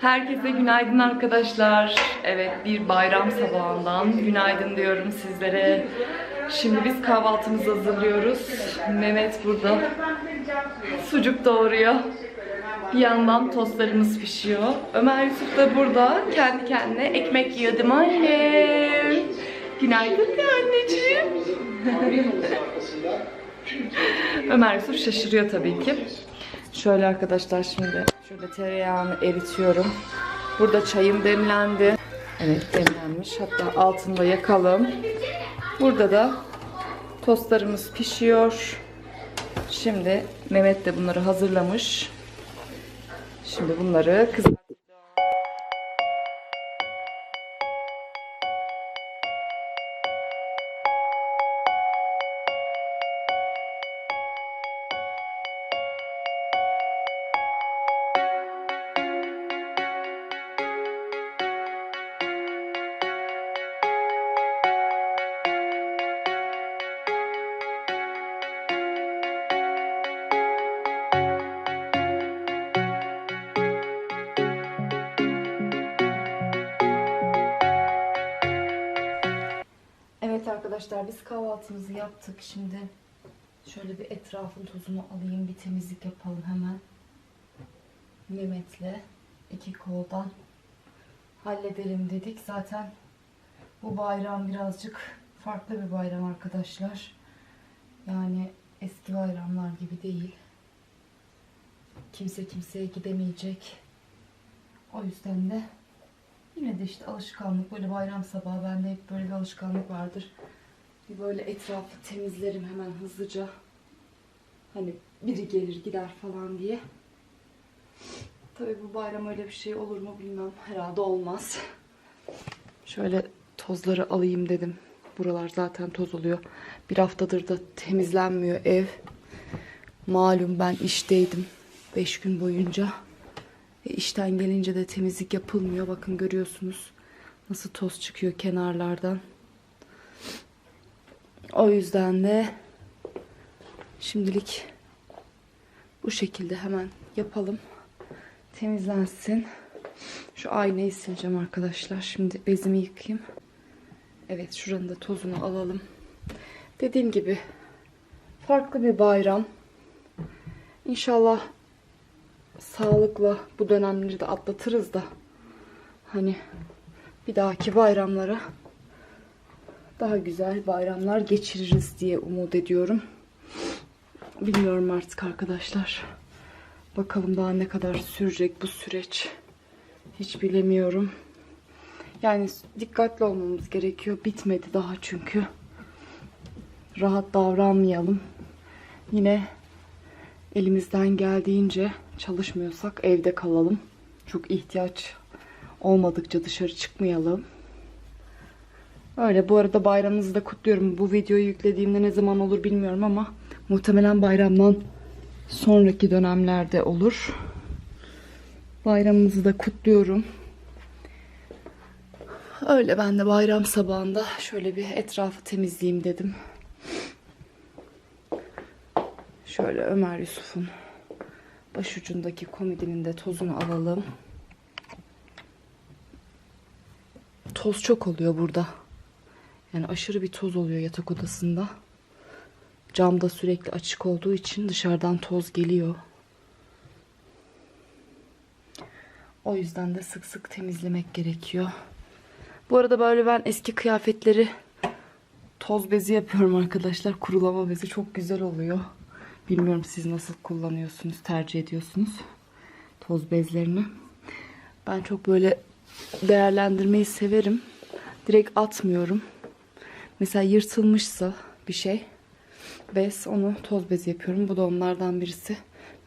Herkese günaydın arkadaşlar. Evet bir bayram sabahından günaydın diyorum sizlere. Şimdi biz kahvaltımızı hazırlıyoruz. Mehmet burada sucuk doğuruyor. Bir yandan tostlarımız pişiyor. Ömer Yusuf da burada kendi kendine ekmek yiyor değil mi annem? Günaydın anneciğim. Ömer Yusuf şaşırıyor tabii ki. Şöyle arkadaşlar şimdi şöyle tereyağını eritiyorum. Burada çayım demlendi. Evet demlenmiş. Hatta altında yakalım. Burada da tostlarımız pişiyor. Şimdi Mehmet de bunları hazırlamış. Şimdi bunları kızartacağım. Arkadaşlar biz kahvaltımızı yaptık. Şimdi şöyle bir etrafın tozunu alayım. Bir temizlik yapalım hemen. Mehmet'le iki koldan halledelim dedik. Zaten bu bayram birazcık farklı bir bayram arkadaşlar. Yani eski bayramlar gibi değil. Kimse kimseye gidemeyecek. O yüzden de Yine de işte alışkanlık böyle bayram sabahı bende hep böyle bir alışkanlık vardır. Bir böyle etrafı temizlerim hemen hızlıca. Hani biri gelir gider falan diye. Tabii bu bayram öyle bir şey olur mu bilmem. Herhalde olmaz. Şöyle tozları alayım dedim. Buralar zaten toz oluyor. Bir haftadır da temizlenmiyor ev. Malum ben işteydim. 5 gün boyunca. E işten gelince de temizlik yapılmıyor. Bakın görüyorsunuz nasıl toz çıkıyor kenarlardan. O yüzden de şimdilik bu şekilde hemen yapalım. Temizlensin. Şu aynayı sileceğim arkadaşlar. Şimdi bezimi yıkayayım. Evet şuranın da tozunu alalım. Dediğim gibi farklı bir bayram. İnşallah sağlıkla bu dönemleri de atlatırız da hani bir dahaki bayramlara daha güzel bayramlar geçiririz diye umut ediyorum. Bilmiyorum artık arkadaşlar. Bakalım daha ne kadar sürecek bu süreç. Hiç bilemiyorum. Yani dikkatli olmamız gerekiyor. Bitmedi daha çünkü. Rahat davranmayalım. Yine elimizden geldiğince çalışmıyorsak evde kalalım. Çok ihtiyaç olmadıkça dışarı çıkmayalım. Öyle bu arada bayramınızı da kutluyorum. Bu videoyu yüklediğimde ne zaman olur bilmiyorum ama muhtemelen bayramdan sonraki dönemlerde olur. Bayramınızı da kutluyorum. Öyle ben de bayram sabahında şöyle bir etrafı temizleyeyim dedim. Şöyle Ömer Yusuf'un başucundaki komodinin de tozunu alalım. Toz çok oluyor burada. Yani aşırı bir toz oluyor yatak odasında. Cam da sürekli açık olduğu için dışarıdan toz geliyor. O yüzden de sık sık temizlemek gerekiyor. Bu arada böyle ben eski kıyafetleri toz bezi yapıyorum arkadaşlar. Kurulama bezi çok güzel oluyor. Bilmiyorum siz nasıl kullanıyorsunuz, tercih ediyorsunuz toz bezlerini. Ben çok böyle değerlendirmeyi severim. Direkt atmıyorum. Mesela yırtılmışsa bir şey bez onu toz bez yapıyorum. Bu da onlardan birisi.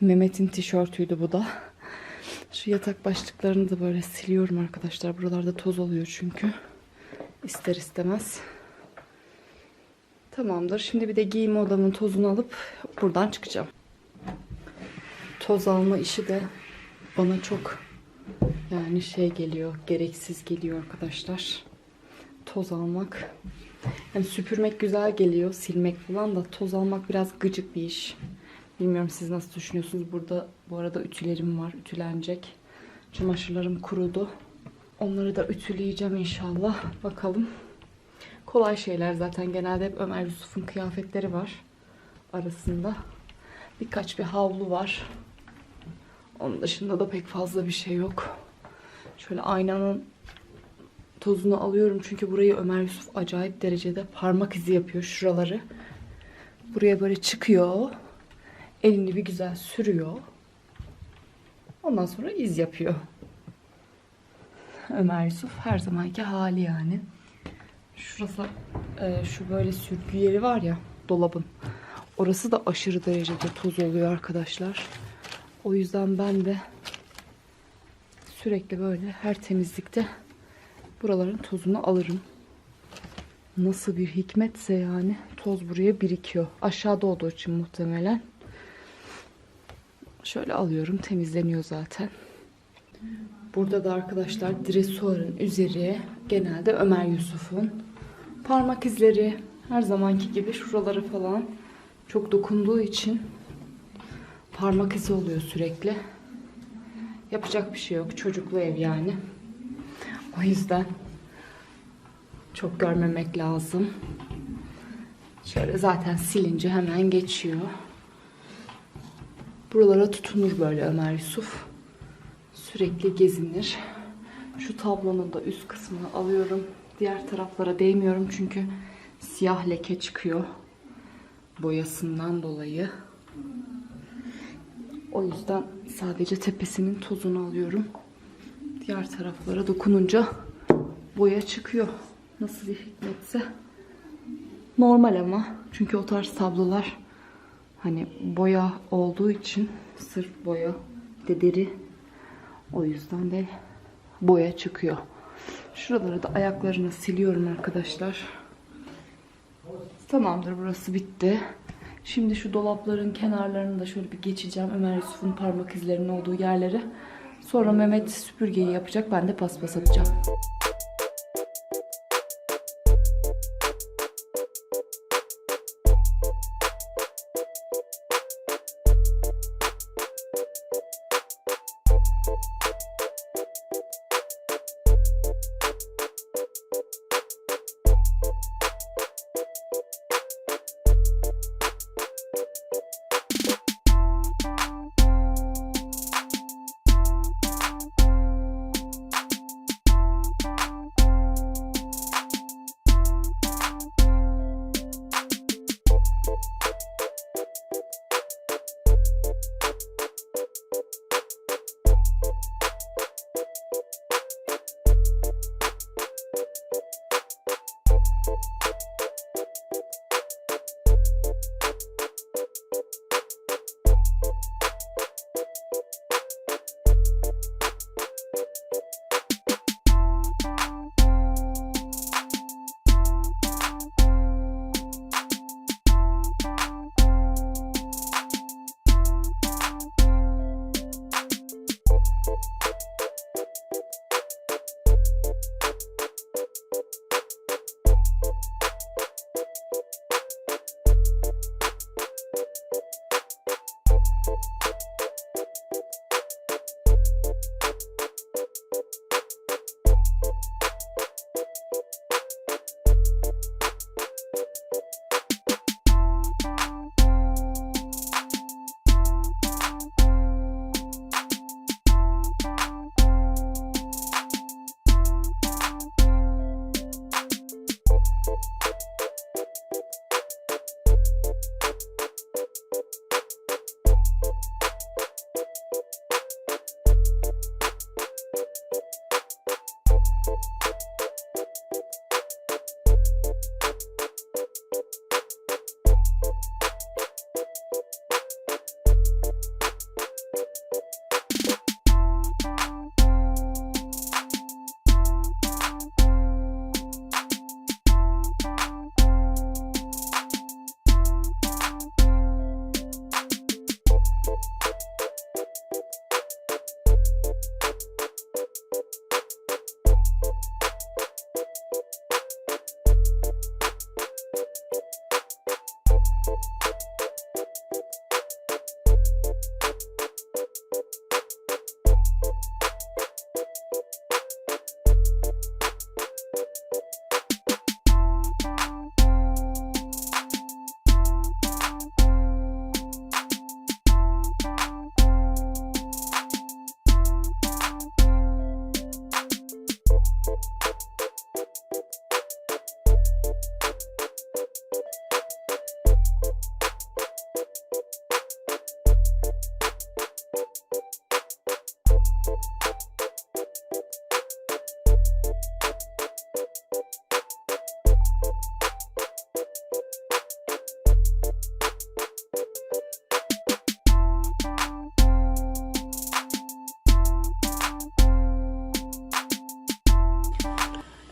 Mehmet'in tişörtüydü bu da. Şu yatak başlıklarını da böyle siliyorum arkadaşlar. Buralarda toz oluyor çünkü. İster istemez. Tamamdır. Şimdi bir de giyinme odamın tozunu alıp buradan çıkacağım. Toz alma işi de bana çok yani şey geliyor, gereksiz geliyor arkadaşlar. Toz almak. Yani süpürmek güzel geliyor, silmek falan da toz almak biraz gıcık bir iş. Bilmiyorum siz nasıl düşünüyorsunuz. Burada bu arada ütülerim var, ütülenecek. Çamaşırlarım kurudu. Onları da ütüleyeceğim inşallah. Bakalım. Kolay şeyler zaten. Genelde hep Ömer Yusuf'un kıyafetleri var arasında. Birkaç bir havlu var. Onun dışında da pek fazla bir şey yok. Şöyle aynanın tozunu alıyorum çünkü burayı Ömer Yusuf acayip derecede parmak izi yapıyor şuraları. Buraya böyle çıkıyor. Elini bir güzel sürüyor. Ondan sonra iz yapıyor. Ömer Yusuf her zamanki hali yani. Şurası e, şu böyle sürgü yeri var ya dolabın. Orası da aşırı derecede toz oluyor arkadaşlar. O yüzden ben de sürekli böyle her temizlikte buraların tozunu alırım. Nasıl bir hikmetse yani toz buraya birikiyor. Aşağıda olduğu için muhtemelen. Şöyle alıyorum temizleniyor zaten. Burada da arkadaşlar dresuarın üzeri genelde Ömer Yusuf'un parmak izleri her zamanki gibi şuraları falan çok dokunduğu için parmak izi oluyor sürekli. Yapacak bir şey yok. Çocuklu ev yani. O yüzden çok görmemek lazım. Şöyle zaten silince hemen geçiyor. Buralara tutunur böyle Ömer Yusuf. Sürekli gezinir. Şu tablonun da üst kısmını alıyorum. Diğer taraflara değmiyorum çünkü siyah leke çıkıyor. Boyasından dolayı. O yüzden sadece tepesinin tozunu alıyorum. Diğer taraflara dokununca boya çıkıyor. Nasıl bir hikmetse. Normal ama. Çünkü o tarz tablolar hani boya olduğu için sırf boya bir de deri o yüzden de boya çıkıyor. Şuraları da ayaklarını siliyorum arkadaşlar. Tamamdır burası bitti. Şimdi şu dolapların kenarlarını da şöyle bir geçeceğim. Ömer Yusuf'un parmak izlerinin olduğu yerleri. Sonra Mehmet süpürgeyi yapacak. Ben de paspas atacağım.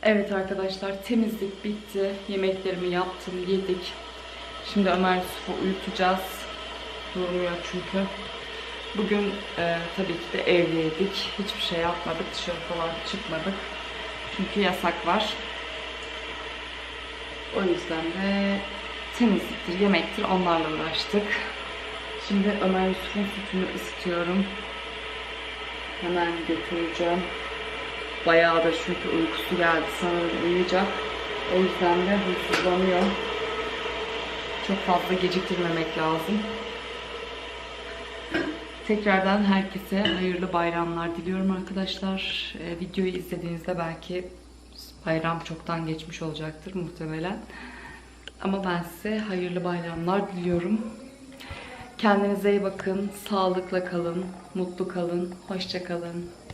Evet arkadaşlar temizlik bitti. Yemeklerimi yaptım, yedik. Şimdi Ömer Yusuf'u uyutacağız. Durmuyor çünkü. Bugün e, tabii ki de evdeydik. Hiçbir şey yapmadık. Dışarı falan çıkmadık. Çünkü yasak var. O yüzden de temizliktir, yemektir onlarla uğraştık. Şimdi Ömer Yusuf'un sütünü ısıtıyorum. Hemen götüreceğim. Bayağı da çünkü uykusu geldi sanırım uyuyacak. O yüzden de huysuzlanıyor. Çok fazla geciktirmemek lazım. Tekrardan herkese hayırlı bayramlar diliyorum arkadaşlar. Ee, videoyu izlediğinizde belki bayram çoktan geçmiş olacaktır muhtemelen. Ama ben size hayırlı bayramlar diliyorum. Kendinize iyi bakın, sağlıkla kalın, mutlu kalın, hoşça kalın.